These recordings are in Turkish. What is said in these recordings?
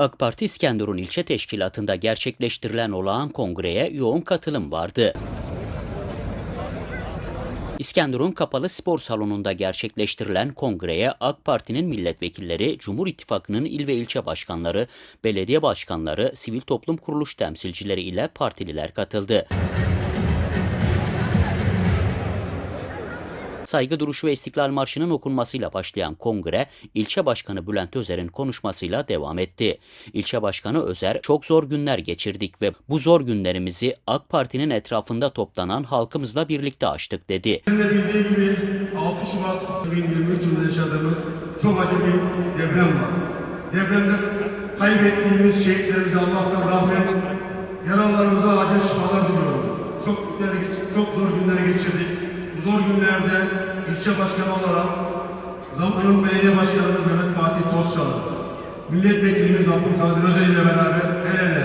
AK Parti İskenderun ilçe teşkilatında gerçekleştirilen olağan kongreye yoğun katılım vardı. İskenderun Kapalı Spor Salonu'nda gerçekleştirilen kongreye AK Parti'nin milletvekilleri, Cumhur İttifakı'nın il ve ilçe başkanları, belediye başkanları, sivil toplum kuruluş temsilcileri ile partililer katıldı. Saygı duruşu ve İstiklal Marşı'nın okunmasıyla başlayan kongre, ilçe başkanı Bülent Özer'in konuşmasıyla devam etti. İlçe başkanı Özer, çok zor günler geçirdik ve bu zor günlerimizi AK Parti'nin etrafında toplanan halkımızla birlikte aştık dedi. Sizin bildiği gibi 6 Şubat 2023 yılında yaşadığımız çok acı bir deprem var. Depremde kaybettiğimiz şehitlerimize Allah'tan rahmet, yaralılarımıza acil şifalar diliyorum. Çok günler çok zor günler geçirdik. Bu zor günlerde ilçe başkanı olarak zamanın belediye başkanımız Mehmet Fatih Tozçalı, milletvekilimiz Abdülkadir Özel ile beraber el ele,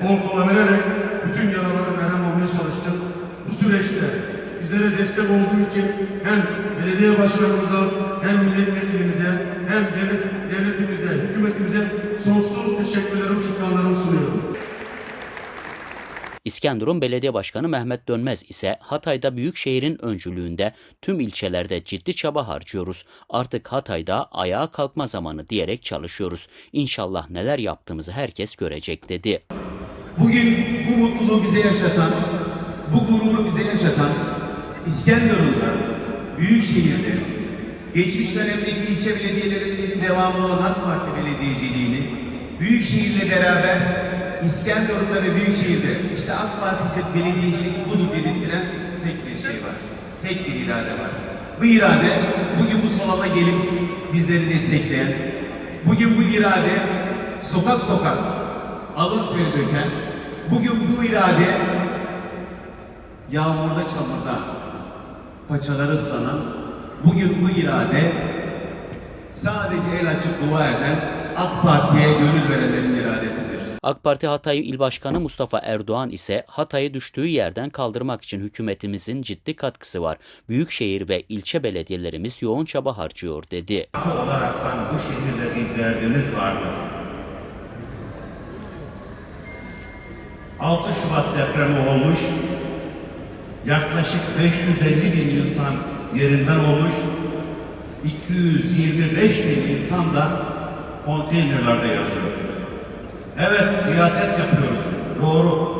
kol kola vererek bütün yaralara merhem olmaya çalıştık. Bu süreçte bizlere destek olduğu için hem belediye başkanımıza hem milletvekilimize hem devlet, devletimize, hükümetimize sonsuz teşekkürlerimi, şükranlarımı sunuyorum. İskenderun Belediye Başkanı Mehmet Dönmez ise Hatay'da Büyükşehir'in öncülüğünde tüm ilçelerde ciddi çaba harcıyoruz. Artık Hatay'da ayağa kalkma zamanı diyerek çalışıyoruz. İnşallah neler yaptığımızı herkes görecek dedi. Bugün bu mutluluğu bize yaşatan, bu gururu bize yaşatan İskenderun'da, Büyükşehir'de, geçmiş dönemdeki ilçe belediyelerinin devamlı olan AK Parti belediyeciliğini, Büyükşehir'le beraber İskenderun'da ve Büyükşehir'de işte AK Parti belediyecilik budur dedirttiren tek bir şey var. Tek bir irade var. Bu irade bugün bu salona gelip bizleri destekleyen, bugün bu irade sokak sokak alın teri döken, bugün bu irade yağmurda çamurda paçaları ıslanan, bugün bu irade sadece el açıp dua eden AK Parti'ye gönül verenlerin. AK Parti Hatay İl Başkanı Mustafa Erdoğan ise Hatay'ı düştüğü yerden kaldırmak için hükümetimizin ciddi katkısı var. Büyükşehir ve ilçe belediyelerimiz yoğun çaba harcıyor dedi. olaraktan bu şehirde bir derdimiz vardı. 6 Şubat depremi olmuş, yaklaşık 550 bin insan yerinden olmuş, 225 bin insan da konteynerlarda yaşıyor. Evet siyaset yapıyoruz, doğru.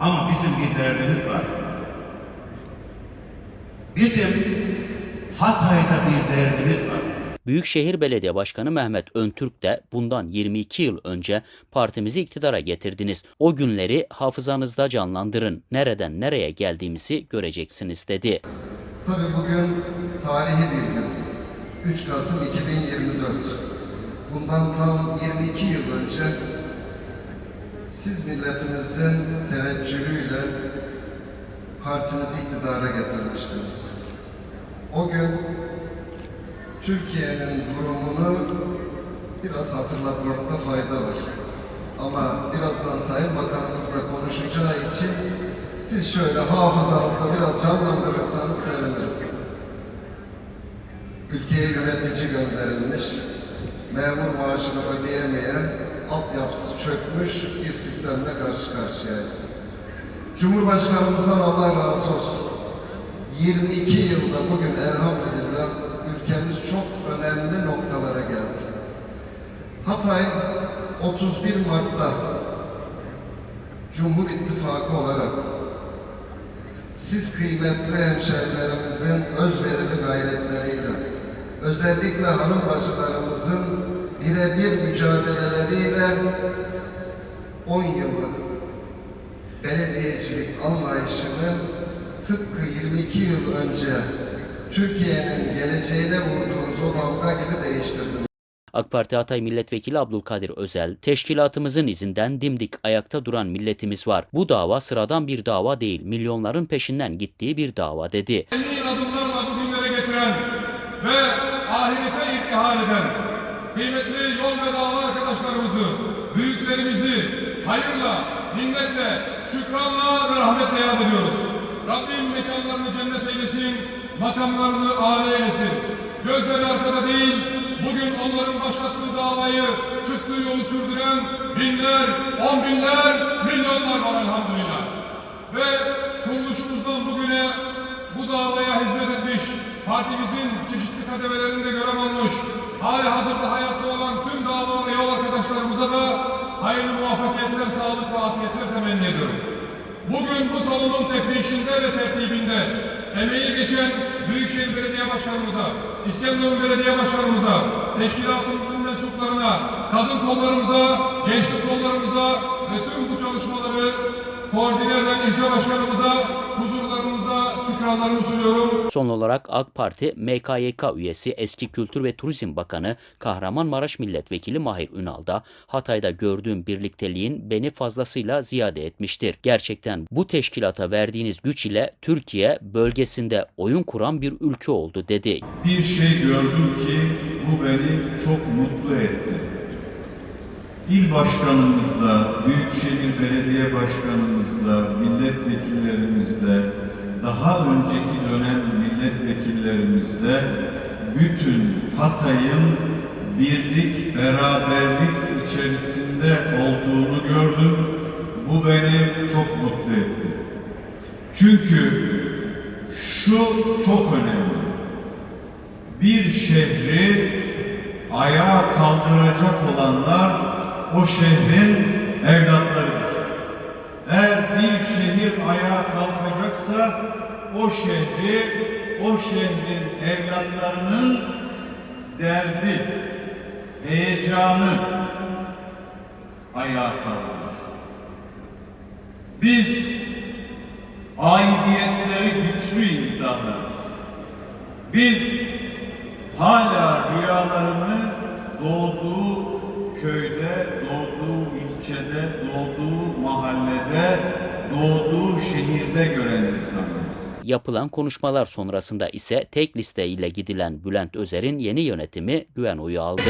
Ama bizim bir derdimiz var. Bizim Hatay'da bir derdimiz var. Büyükşehir Belediye Başkanı Mehmet Öntürk de bundan 22 yıl önce partimizi iktidara getirdiniz. O günleri hafızanızda canlandırın. Nereden nereye geldiğimizi göreceksiniz dedi. Tabii bugün tarihi bir gün. 3 Kasım 2024. Bundan tam 22 yıl önce siz milletimizin teveccühüyle partimizi iktidara getirmiştiniz. O gün Türkiye'nin durumunu biraz hatırlatmakta fayda var. Ama birazdan Sayın Bakanımızla konuşacağı için siz şöyle hafızanızda biraz canlandırırsanız sevinirim. Ülkeye yönetici gönderilmiş, memur maaşını ödeyemeyen, çökmüş bir sistemle karşı karşıyaydı. Cumhurbaşkanımızdan Allah razı olsun. 22 yılda bugün elhamdülillah ülkemiz çok önemli noktalara geldi. Hatay 31 Mart'ta Cumhur İttifakı olarak siz kıymetli hemşehrilerimizin özverili gayretleriyle özellikle hanım bacılarımızın birebir mücadeleleriyle 10 yıllık belediyecilik anlayışını tıpkı 22 yıl önce Türkiye'nin geleceğine vurduğumuz o dalga gibi değiştirdi. AK Parti Hatay Milletvekili Abdülkadir Özel, teşkilatımızın izinden dimdik ayakta duran milletimiz var. Bu dava sıradan bir dava değil, milyonların peşinden gittiği bir dava dedi. emin adımlarla bugünlere getiren ve ahirete irtihal eden kıymetli yol ve arkadaşlarımızı, büyüklerimizi hayırla, minnetle, şükranla ve rahmetle yad ediyoruz. Rabbim mekanlarını cennet eylesin, makamlarını âli eylesin. Gözleri arkada değil, bugün onların başlattığı davayı, çıktığı yolu sürdüren binler, on binler, milyonlar var elhamdülillah. Ve kuruluşumuzdan bugüne bu davaya hizmet etmiş, partimizin çeşitli kademelerinde görev almış, hali hazırda hayatta olan tüm dava ve yol arkadaşlarımıza da hayırlı muvaffakiyetler, sağlık ve afiyetler temenni ediyorum. Bugün bu salonun tefrişinde ve tertibinde emeği geçen Büyükşehir Belediye Başkanımıza, İskenderun Belediye Başkanımıza, teşkilatımızın mensuplarına, kadın kollarımıza, gençlik kollarımıza ve tüm bu çalışmaları koordine eden ilçe başkanımıza huzurlarınızda şükranlarımı sunuyorum. Son olarak AK Parti MKYK üyesi eski Kültür ve Turizm Bakanı Kahramanmaraş Milletvekili Mahir Ünal da Hatay'da gördüğüm birlikteliğin beni fazlasıyla ziyade etmiştir. Gerçekten bu teşkilata verdiğiniz güç ile Türkiye bölgesinde oyun kuran bir ülke oldu dedi. bir şey gördüm ki bu beni çok mutlu etti. İl başkanımızla, Büyükşehir Belediye Başkanımızla, milletvekillerimizle, daha önceki dönem milletvekillerimizle bütün Hatay'ın birlik, beraberlik içerisinde olduğunu gördüm. Bu beni çok mutlu etti. Çünkü şu çok önemli bir şehri ayağa kaldıracak olanlar o şehrin evlatlarıdır. Eğer bir şehir ayağa kalkacaksa o şehri, o şehrin evlatlarının derdi, heyecanı ayağa kaldırır. Biz aidiyetleri güçlü insanlarız. Biz hala rüyalarını doğduğu köyde, doğduğu ilçede, doğduğu mahallede, doğduğu şehirde gören insanlarız. Yapılan konuşmalar sonrasında ise tek liste ile gidilen Bülent Özer'in yeni yönetimi güven oyu aldı.